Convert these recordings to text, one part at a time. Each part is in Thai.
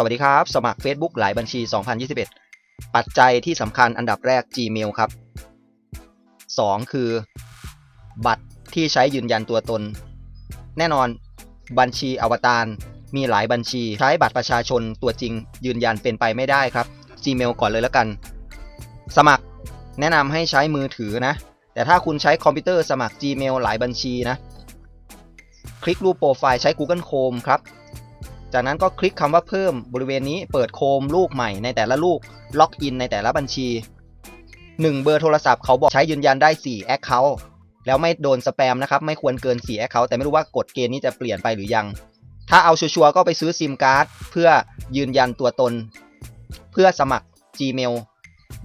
สวัสดีครับ สมัคร Facebook หลายบัญชี 2021 ปัจจัยที่สำคัญอันดับแรก Gmail ครับ 2 คือ บัตรที่ใช้ยืนยันตัวตน แน่นอนบัญชีอวตารมีหลายบัญชีใช้บัตรประชาชนตัวจริงยืนยันเป็นไปไม่ได้ครับ Gmail ก่อนเลยแล้วกัน สมัครแนะนำให้ใช้มือถือนะ แต่ถ้าคุณใช้คอมพิวเตอร์สมัคร Gmail หลายบัญชีนะ คลิกรูปโปรไฟล์ใช้ Google Chrome ครับ จากนั้นก็คลิกคำว่าเพิ่มบริเวณนี้เปิดโคมลูกใหม่ในแต่ละลูกล็อกอินในแต่ละบัญชี 1 เบอร์โทรศัพท์เขาบอกใช้ยืนยันได้ 4 Account แล้วไม่โดนสแปมนะครับ ไม่ควรเกิน 4 Account แต่ไม่รู้ว่ากฎเกณฑ์นี้จะเปลี่ยนไปหรือยัง ถ้าเอาชัวร์ๆก็ไปซื้อซิมการ์ดเพื่อยืนยันตัวตน เพื่อสมัคร Gmail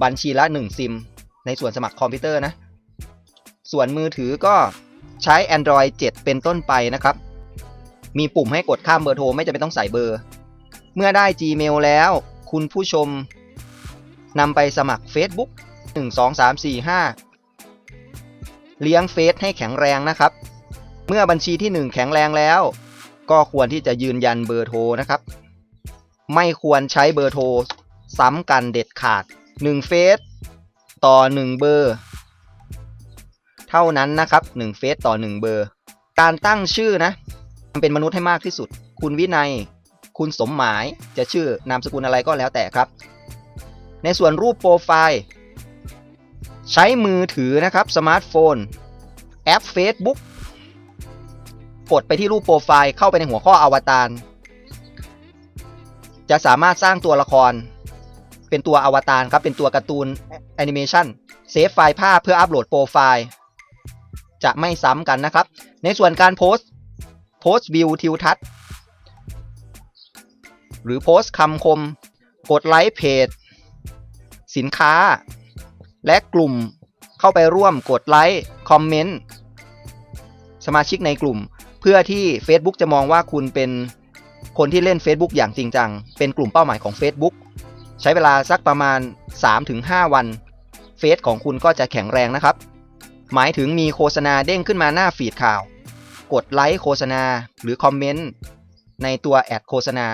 บัญชีละ 1 ซิม ในส่วนสมัครคอมพิวเตอร์นะ ส่วนมือถือก็ใช้ Android 7 เป็นต้นไปนะครับ มีปุ่มให้กดข้ามเบอร์โทรไม่จำเป็นต้องใส่เบอร์ เมื่อได้ Gmail แล้ว คุณผู้ชมนำไปสมัคร Facebook 1 2 3 4 5 เลี้ยงเฟซให้แข็งแรงนะครับ เมื่อบัญชีที่ 1 แข็งแรงแล้ว ก็ควรที่จะยืนยันเบอร์โทรนะครับ ไม่ควรใช้เบอร์โทรซ้ำกันเด็ดขาด1เฟซต่อ 1 เบอร์ เท่านั้นนะครับ1เฟซต่อ 1 เบอร์ การตั้งชื่อนะ เป็นมนุษย์ให้มากที่สุด คุณวินัย คุณสมหมายจะชื่อนามสกุลอะไรก็แล้วแต่ครับ ในส่วนรูปโปรไฟล์ ใช้มือถือนะครับสมาร์ทโฟน แอป Facebook กดไปที่รูปโปรไฟล์เข้าไปในหัวข้ออวตารจะสามารถสร้างตัวละคร เป็นตัวอวตารครับ เป็นตัวการ์ตูนแอนิเมชันเซฟไฟล์ภาพเพื่ออัปโหลดโปรไฟล์ จะไม่ซ้ำกันนะครับ ในส่วนการโพสต์ โพสต์วิวทิวทัศน์ หรือโพสต์คำคม กดไลค์เพจ สินค้า และกลุ่มเข้าไปร่วมกดไลค์คอมเมนต์สมาชิกในกลุ่ม เพื่อที่ Facebook จะมองว่าคุณเป็นคนที่เล่น Facebook อย่างจริงจัง เป็นกลุ่มเป้าหมายของ Facebook ใช้เวลาสักประมาณ 3-5 วันเฟซของคุณก็จะแข็งแรงนะครับ หมายถึงมีโฆษณาเด้งขึ้นมาหน้าฟีดข่าว กดไลค์โฆษณา หรือคอมเมนต์ในตัวแอดโฆษณา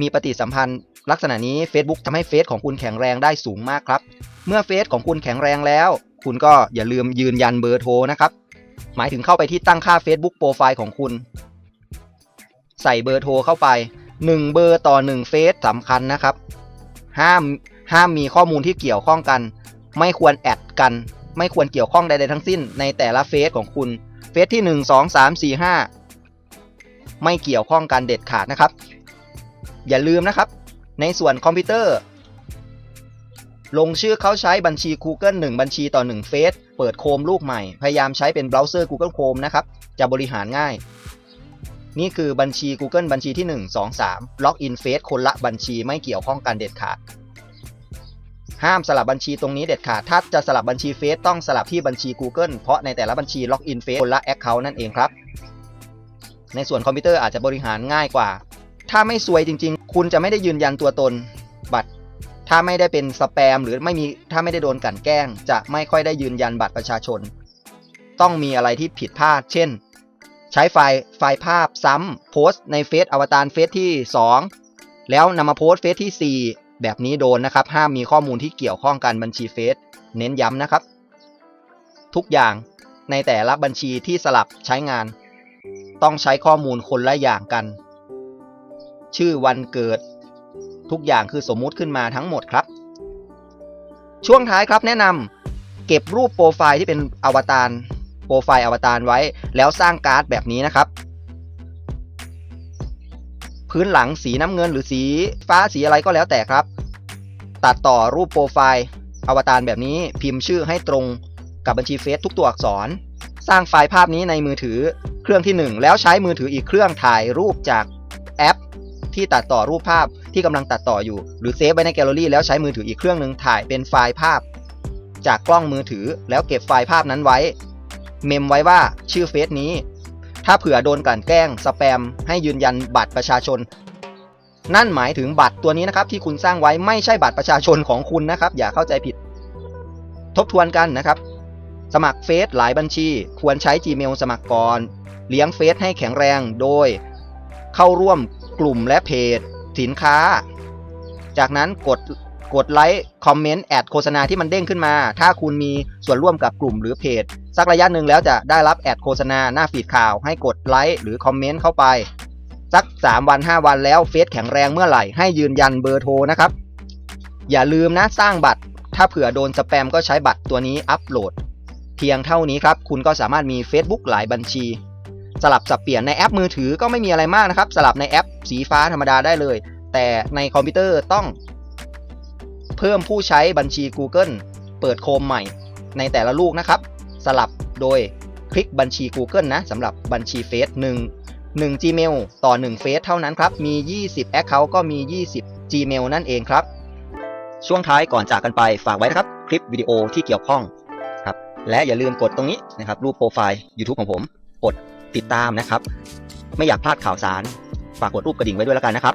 มีปฏิสัมพันธ์ลักษณะนี้ Facebook ทำให้เฟซของคุณแข็งแรงได้สูงมากครับ เมื่อเฟซของคุณแข็งแรงแล้ว คุณก็อย่าลืมยืนยันเบอร์โทรนะครับ หมายถึงเข้าไปที่ตั้งค่า Facebook โปรไฟล์ของคุณ ใส่เบอร์โทรเข้าไป 1 เบอร์ต่อ 1 เฟซสำคัญนะครับ ห้ามห้ามมีข้อมูลที่เกี่ยวข้องกัน ไม่ควรแอดกัน ไม่ควรเกี่ยวข้องใดๆทั้งสิ้นในแต่ละเฟซของคุณ เฟซที่ 1 2 3 4 5 ไม่เกี่ยวข้องกันเด็ดขาดนะครับ อย่าลืมนะครับ ในส่วนคอมพิวเตอร์ ลงชื่อเขาใช้บัญชี Google 1 บัญชีต่อ 1 เฟซเปิดโคมลูกใหม่ พยายามใช้เป็นเบราว์เซอร์ Google Chrome นะครับ จะบริหารง่าย นี่คือบัญชี Google บัญชีที่ 1 2 3ล็อกอินเฟซคนละบัญชีไม่เกี่ยวข้องกันเด็ดขาด ห้ามสลับบัญชีตรงนี้เด็ดขาด ถ้าจะสลับบัญชีเฟซต้องสลับที่บัญชี Google เพราะในแต่ละบัญชีล็อกอินเฟซคนละ Account นั่นเองครับ ในส่วนคอมพิวเตอร์อาจจะบริหารง่ายกว่า ถ้าไม่ซวยจริง ๆ คุณจะไม่ได้ยืนยันตัวตน บัตร ถ้าไม่ได้เป็นสแปม หรือไม่มีถ้าไม่ได้โดนกลั่นแกล้ง จะไม่ค่อยได้ยืนยันบัตรประชาชน ต้องมีอะไรที่ผิดพลาด เช่น ใช้ไฟล์ไฟล์ภาพซ้ำโพสต์ในเฟซอวตารเฟซที่ 2 แล้วนำมาโพสต์เฟซที่ 4 แบบนี้โดนนะครับ ห้ามมีข้อมูลที่เกี่ยวข้องกันบัญชีเฟซเน้นย้ำนะครับ ทุกอย่างในแต่ละบัญชีที่สลับใช้งาน ต้องใช้ข้อมูลคนละอย่างกัน ชื่อวันเกิด ทุกอย่างคือสมมุติขึ้นมาทั้งหมดครับ ช่วงท้ายครับแนะนำเก็บรูปโปรไฟล์ที่เป็นอวตารโปรไฟล์อวตารไว้ แล้วสร้างการ์ดแบบนี้นะครับ พื้นหลังสีน้ำเงินหรือสีฟ้าสีอะไรก็แล้วแต่ครับ ตัดต่อรูปโปรไฟล์อวตารแบบนี้พิมพ์ชื่อให้ตรงกับบัญชีเฟซทุกตัวอักษร สร้างไฟล์ภาพนี้ในมือถือเครื่องที่ 1 แล้วใช้มือถืออีกเครื่องถ่ายรูปจากแอป ที่ตัดต่อรูปภาพที่กำลังตัดต่ออยู่ หรือเซฟไว้ในแกลเลอรี่แล้วใช้มือถืออีกเครื่องหนึ่งถ่ายเป็นไฟล์ภาพ จากกล้องมือถือแล้วเก็บไฟล์ภาพนั้นไว้ เมมไว้ว่าชื่อเฟซนี้ ถ้าเผื่อโดนกลั่นแกล้งสแปม ให้ยืนยันบัตรประชาชน นั่นหมายถึงบัตรตัวนี้นะครับ ที่คุณสร้างไว้ไม่ใช่บัตรประชาชนของคุณนะครับ อย่าเข้าใจผิด ทบทวนกันนะครับ สมัครเฟซหลายบัญชี ควรใช้ Gmail สมัครก่อนเลี้ยงเฟซให้แข็งแรงโดย เข้าร่วมกลุ่มและเพจ สินค้า จากนั้นกด กดไลค์คอมเมนต์แอดโฆษณาที่มันเด้งขึ้นมา ถ้าคุณมีส่วนร่วมกับกลุ่มหรือเพจ สักระยะหนึ่งแล้วจะได้รับแอดโฆษณาหน้าฟีดข่าว ให้กดไลค์หรือคอมเมนต์เข้าไป สัก 3 วัน 5 วันแล้วเฟซแข็งแรงเมื่อไหร่ให้ยืนยันเบอร์โทรนะครับ อย่าลืมนะสร้างบัตร ถ้าเผื่อโดนสแปมก็ใช้บัตรตัวนี้อัปโหลด เพียงเท่านี้ครับคุณก็สามารถมี Facebook หลายบัญชีสลับสับเปลี่ยนในแอปมือถือก็ไม่มีอะไรมากนะครับ สลับในแอปสีฟ้าธรรมดาได้เลย แต่ในคอมพิวเตอร์ต้อง พิ่มผู้ใช้บัญชี Google เปิดโคมใหม่ในแต่ละลูกนะครับ สลับโดยคลิกบัญชี Google นะสำหรับบัญชีเฟซ1 1 Gmail ต่อ 1 เฟซเท่านั้นครับ มี 20 Account ก็มี 20 Gmail นั่นเองครับ ช่วงท้ายก่อนจากกันไปฝากไว้นะครับ คลิปวิดีโอที่เกี่ยวข้องครับและอย่าลืมกดตรงนี้นะครับ รูปโปรไฟล์ YouTube ของผม กดติดตามนะครับ ไม่อยากพลาดข่าวสาร ฝากกดรูปกระดิ่งไว้ด้วยแล้วกันนะครับ